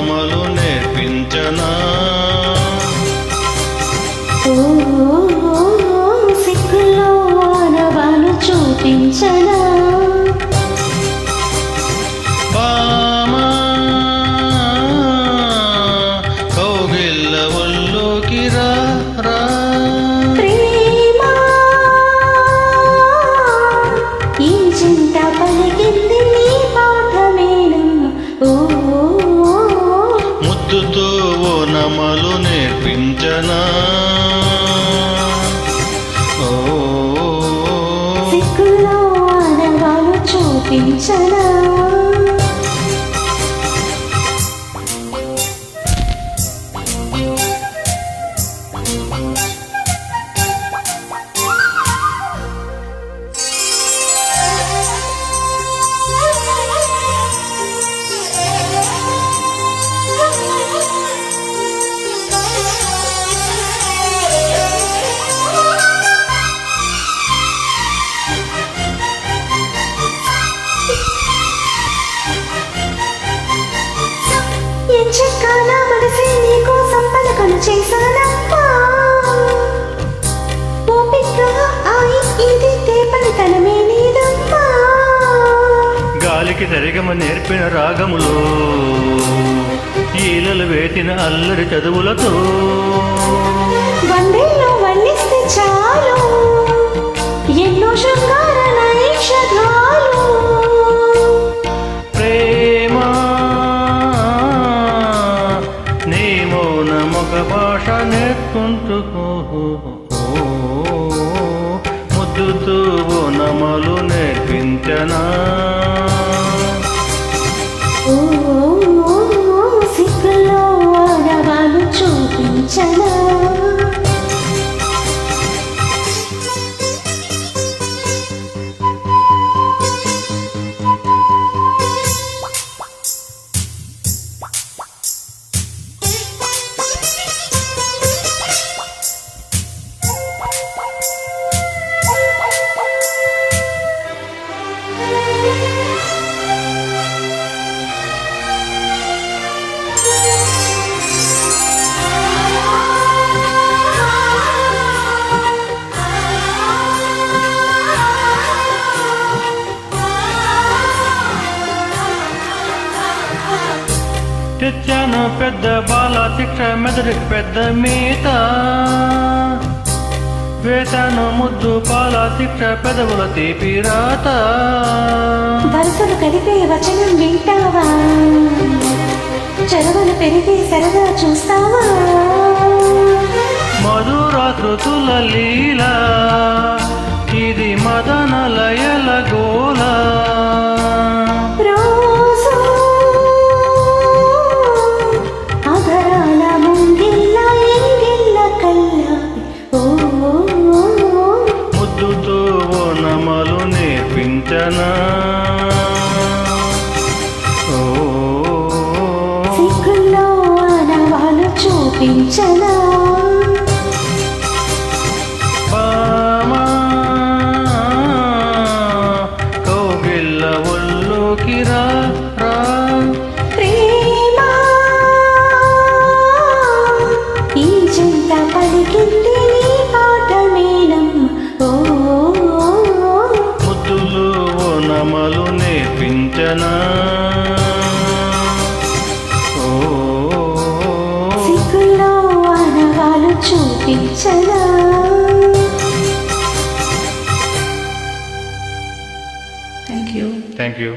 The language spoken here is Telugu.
నమలు నేర్పించనా? ఓ సిక్కులో ఆనవాలు చూపించనా? ఓ నమలు నేర్పించనా చూపించనా గాలికి సరిగమ నేర్పిన రాగములో ఈలలు వేసిన అల్లరి చదువులతో చాలు. ఎన్నో భాష నేర్చుకుంటుకో ముద్దుతూ నమలు నేర్పించనా. ఓ సిక్కులో ఆడవాళ్ళు చూపించనా తెచ్చాను పెద్ద బాల శిక్ష మెదడుకి పెద్ద మీత. వేశాను ముద్దు పాల శిక్ష పెదవుల తీపి రాత. వరుసలు కలిపే వచనం వింటావా? చదవలు పెరిగే సరదా చూస్తావా? మధురాకృతుల లీల చూపించనా బామా కౌగిల్ల రా. చూపించనా Thank you. Thank you